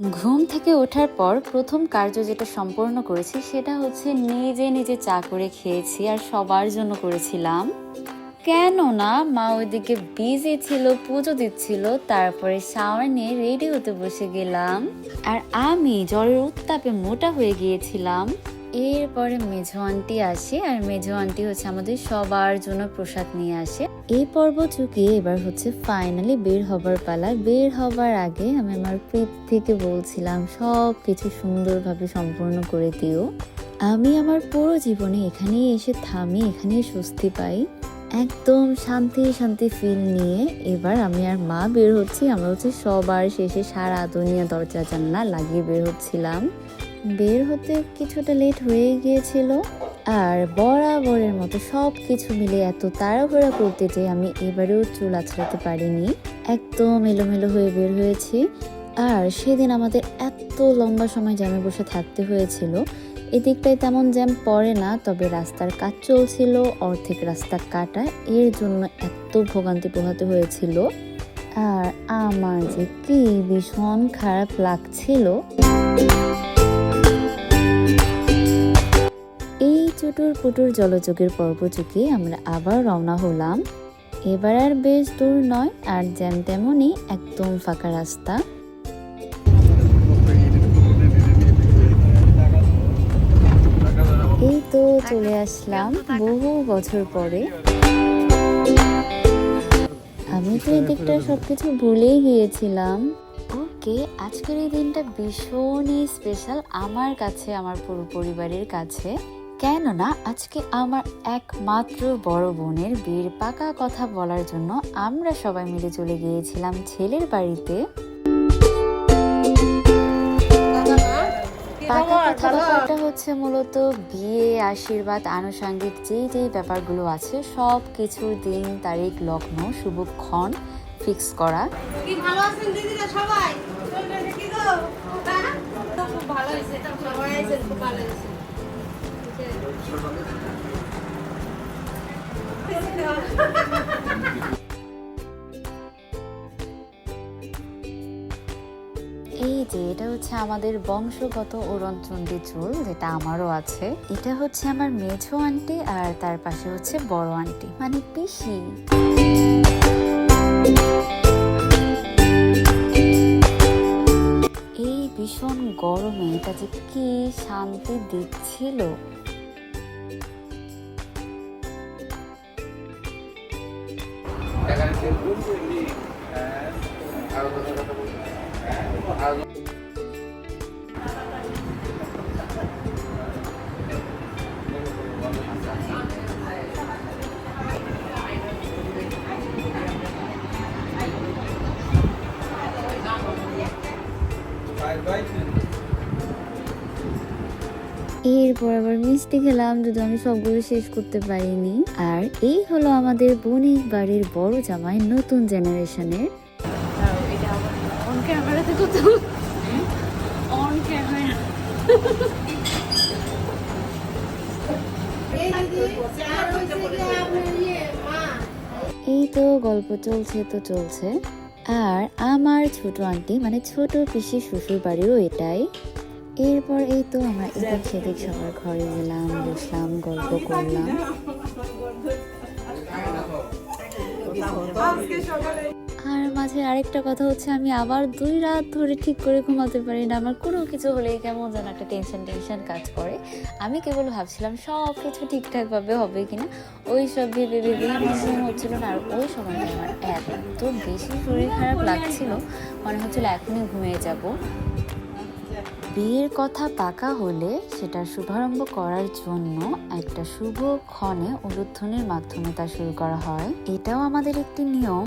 ঘুম থেকে ওঠার পর প্রথম কার্য যেটা সম্পন্ন করেছি সেটা হচ্ছে নিজে নিজে চা করে খেয়েছি আর সবার জন্য করেছিলাম। কেন না মা ওইদিকে বিজি ছিল, পুজো দিচ্ছিল, তারপরে শাওয়ার নিয়ে রেডি হতে বসে গেলাম। আর আমি জলের উত্তাপে মোটা হয়ে গিয়েছিলাম। এরপরে মেঝো আন্টি আসে, আর মেঝো আন্টি হচ্ছে আমাদের সবার জন্য প্রসাদ নিয়ে আসে। এই পর্ব চুকিয়ে এবার হচ্ছে ফাইনালি বের হবার পালা। বের হবার আগে আমি আমার থেকে বলছিলাম সব কিছু সুন্দরভাবে সম্পূর্ণ করে দিও। আমি আমার পুরো জীবনে এখানেই এসে থামি, এখানেই স্বস্তি পাই। একদম শান্তি শান্তি ফিল নিয়ে এবার আমি আর মা বের হচ্ছি। আমরা হচ্ছে সবার শেষে সারা দুনিয়া দরজা জানলা লাগিয়ে বের হচ্ছিলাম। বের হতে কিছুটা লেট হয়ে গিয়েছিল। আর বরাবরের মতো সব কিছু মিলে এত তাড়াহুড়া করতে যে আমি এবারেও চুল আছড়াতে পারিনি। একদম এলোমেলো হয়ে বের হয়েছি। আর সেদিন আমাদের এত লম্বা সময় জ্যামে বসে থাকতে হয়েছিল। এদিকটায় তেমন জ্যাম পড়ে না, তবে রাস্তার কাজ চলছিল, অর্ধেক রাস্তা কাটা, এর জন্য এত ভোগান্তি পোহাতে হয়েছিল। আর আমার যে কি ভীষণ খারাপ লাগছিল। চুটুর পুটুর জলযোগের পর্ব চুকে আমরা আবার রওনা হলাম। এবার আর বেশ দূর নয়, আর যেন তেমনই একদম ফাঁকা রাস্তা। এই তো চলে আসলাম বহু বছর পরে। আমি তো এই দিকটা সবকিছু ভুলেই গিয়েছিলাম। ওকে, আজকের এই দিনটা ভীষণই স্পেশাল আমার কাছে, আমার পুরো পরিবারের কাছে। কেননা আজকে আমার একমাত্র বড় বোনের বিয়ের পাকা কথা বলার জন্য আমরা সবাই মিলে চলে গিয়েছিলাম ছেলের বাড়িতে। পাকা কথা ব্যাপারটা হচ্ছে মূলত বিয়ে আশীর্বাদ আনুষঙ্গিক যেই যেই ব্যাপারগুলো আছে সব কিছুর দিন তারিখ লগ্ন শুভক্ষণ ফিক্স করা। কি ভালো আছেন দিদিরা সবাই? কি গো? হ্যাঁ? খুব ভালো হয়েছে খুব ভালো হয়েছে। এই যে, এটা হচ্ছে আমাদের বংশগত ওরণচণ্ডী চুল, যেটা আমারও আছে। এটা হচ্ছে আমার মেঝো আন্টি আর তার পাশে হচ্ছে বড় আন্টি। মানে পিসি। এই ভীষণ গরমে এটা যে কি শান্তি দিচ্ছিল। এরপর আবার মিষ্টি খেলাম যদি আমি সবগুলো শেষ করতে পারিনি। আর এই হলো আমাদের বণিক বাড়ির বড় জামাই নতুন জেনারেশনের ক্যামেরাতে কত অন ক্যামেরা এই তো গল্প চলছে তো চলছে। আর আমার ছোট আন্টি মানে ছোট পিসি শ্বশুর বাড়িও এটাই। এরপর এই তো আমরা এদিক সেদিক সবার ঘরে গেলাম বসলাম গল্প করলাম। আর মাঝে আরেকটা কথা হচ্ছে, আমি আবার দুই রাত ধরে ঠিক করে ঘুমাতে পারি না। আমার কোনো কিছু হলেই কেমন যেন একটা টেনশন টেনশন কাজ করে। আমি কেবল ভাবছিলাম সব কিছু ঠিকঠাক ভাবে হবে কিনা। ওই সব ভেবে ভেবে ঘুম হচ্ছিল না। আর ওই সময়টা আমার এত বেশি শরীর খারাপ লাগছিল, মনে হচ্ছিল এখনই ঘুমিয়ে যাব। বিয়ের কথা পাকা হলে সেটা শুভারম্ভ করার জন্য একটা শুভ ক্ষণে উলুধ্বনির মাধ্যমে তা শুরু করা হয়। এটাও আমাদের একটি নিয়ম।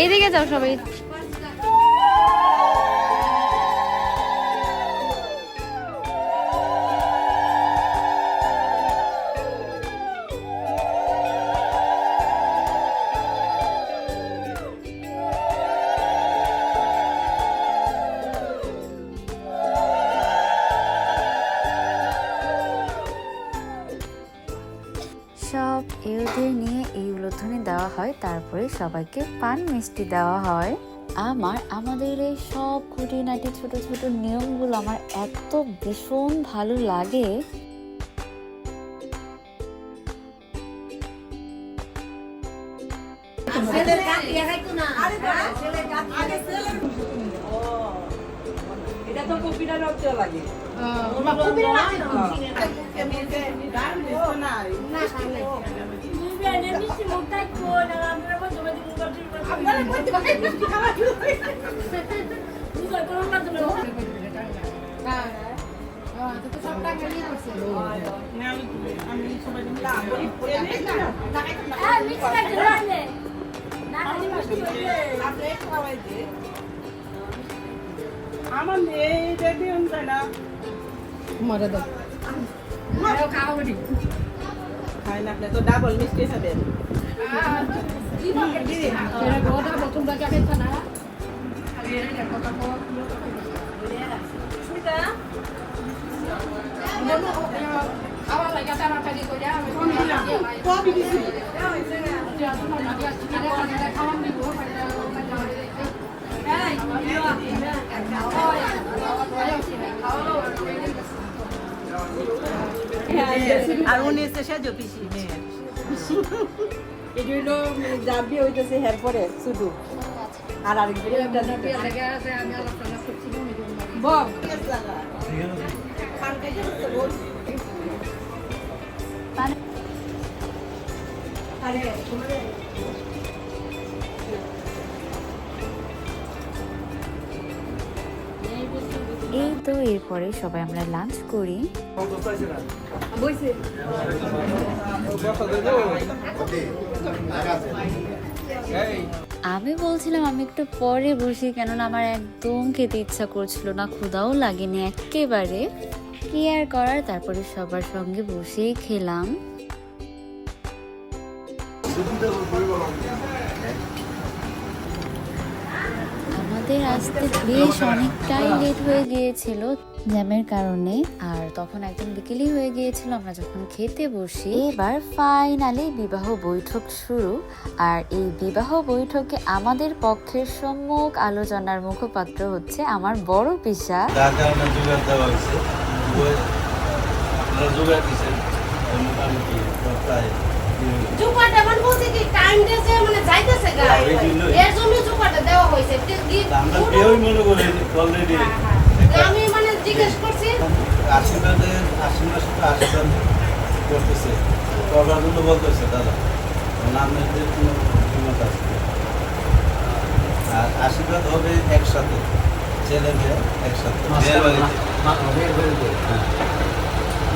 এইদিকে যাও সবাই। তারপরে সবাইকে পান মিষ্টি দেওয়া হয়। আমার আমাদের এই সব খুঁটিনাটি ছোট ছোট নিয়মগুলো আমার এত ভীষণ ভালো লাগে। এটা তো কপিটা রক্ত লাগে না খাওয়া। আমার মেয়ে এটা না মরে দাও খায় না আপনি তো ডাবল মিষ্টি খাবেন এটা আর উনি এসে সেজো পিসি মেয়ের এটা যার হইতেছে হের পরে শুধু। আর বব এই তো এরপরে সবাই আমরা লাঞ্চ করি। আমি বলছিলাম আমি একটু পরে বসি, কেননা আমার একদম খেতে ইচ্ছা করছিল না, ক্ষুধাও লাগেনি একেবারে। কি আর করার? তারপরে সবার সঙ্গে বসেই খেলাম। আমাদের আসতে বেশ অনেকটাই লেট হয়ে গিয়েছিল জ্যামের কারণে। আর তখন একদম বিকেলই হয়ে গিয়েছিল, আমরা যখন খেতে বসি, এবার ফাইনালি বিবাহ বৈঠক শুরু। আর এই বিবাহ বৈঠকে আমাদের পক্ষের সম্মুখ আলোচনার মুখপাত্র হচ্ছে আমার বড় পিসা। জুকাটা মানে বলছে কি টাইম দিয়েছে মানে যাইতেছে গা। হ্যাঁ, এই জন্যই। এর জন্য জুকাটা দেওয়া হয়েছে। আমরা কেউই মনে করি অলরেডি আমি মানে জিজ্ঞেস করছি। আশীর্বাদে আশীর্বাদ সাথে আশীর্বাদ করতেছে। করবার জন্য বলতেছে দাদা। নামের কোনো আছে আর আশীর্বাদ হবে একসাথে। ছেলে মেয়ে একসাথে। মেয়ের বাড়িতে। হ্যাঁ।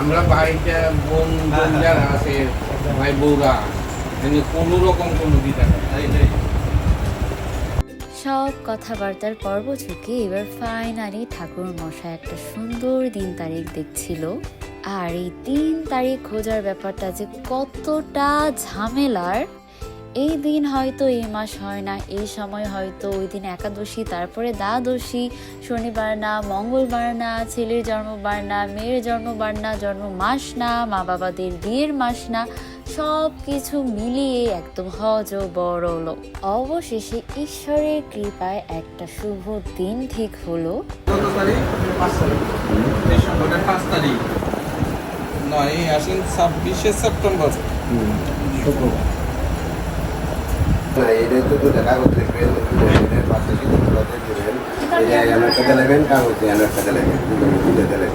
আমরা বাড়িতে বোন বোন যারা আছে, ভাই, বউরা কিন্তু কোনো রকম কোনো দ্বিধা নেই। সব কথাবার্তার পর্ব থেকে এবার ফাইনালি ঠাকুর মশাই একটা সুন্দর দিন তারিখ দেখছিল। আর এই তিন তারিখ খোঁজার ব্যাপারটা যে কতটা ঝামেলার এই দিন হয়তো এই মাস হয় না এই সময় হয়তো ওই দিন একাদশী তারপরে দ্বাদশী শনিবার না মঙ্গলবার না ছেলের জন্মবার না মেয়ের জন্মবার না জন্ম মাস না মা বাবাদের বিয়ের মাস না সব কিছু মিলিয়ে একদম হজ বড় হলো। অবশেষে ঈশ্বরের কৃপায় একটা শুভ দিন ঠিক হলো। পাঁচ তারিখ। ডিসেম্বরের পাঁচ তারিখ। নয় আসেন ছাব্বিশে সেপ্টেম্বর। না এটাই তো দুটা কাগজ লিখবেন দুটা পাঁচটা সিদ্ধান্ত দেবেন এটা এমন একটা দিলেন কাগজে এমন একটা দিলেন দুটো দুটো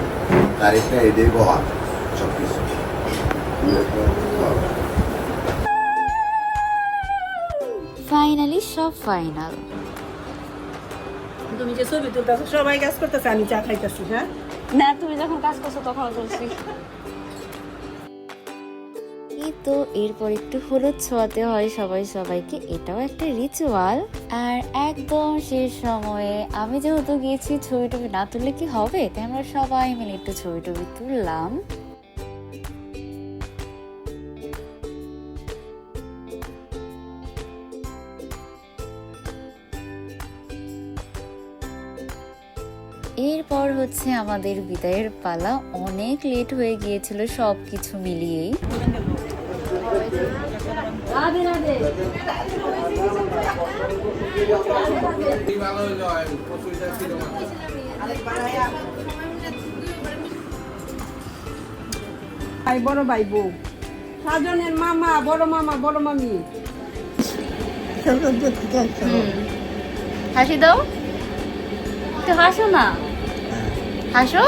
তারিখটা এটাই বহাল সব কিছু ফাইনালি সব ফাইনাল তুমি যে ছবি তুলতেছো সবাই কাজ করতেছে আমি চা খাইতেছি হ্যাঁ? না তুমি যখন কাজ করছ তখন চলছি এই তো এরপর একটু হলুদ ছোঁয়াতে হয় সবাই সবাইকে, এটাও একটা রিচুয়াল আর একদম শেষ সময়ে আমি যেহেতু গিয়েছি ছবি টবি না তুললে কি হবে? তাই আমরা সবাই মিলে একটু ছবি টবি তুললাম। এরপর হচ্ছে আমাদের বিদায়ের পালা। অনেক লেট হয়ে গিয়েছিল সব কিছু মিলিয়েই। রাধে রাধে। ভাই বড় ভাই বউ। সাজনের মামা বড় মামা বড় মামি। হাসি দাও। তো হাসো না। হাসো।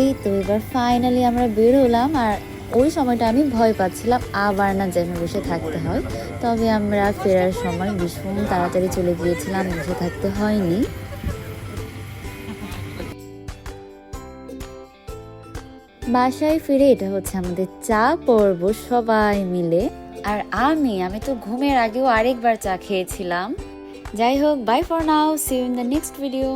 এই তো এবার ফাইনালি আমরা বের হলাম আর ওই সময়টা আমি ভয় পাচ্ছিলাম, আবার না যেন বসে থাকতে হয়। তবে আমরা ফেরার সময় ভীষণ তাড়াতাড়ি চলে গিয়েছিলাম, বসে থাকতে হয়নি। বাসায় ফিরে এটা হচ্ছে আমাদের চা পর্ব সবাই মিলে। আর আমি আমি তো ঘুমের আগেও আরেকবার চা খেয়েছিলাম। যাই হোক bye for now see in the next video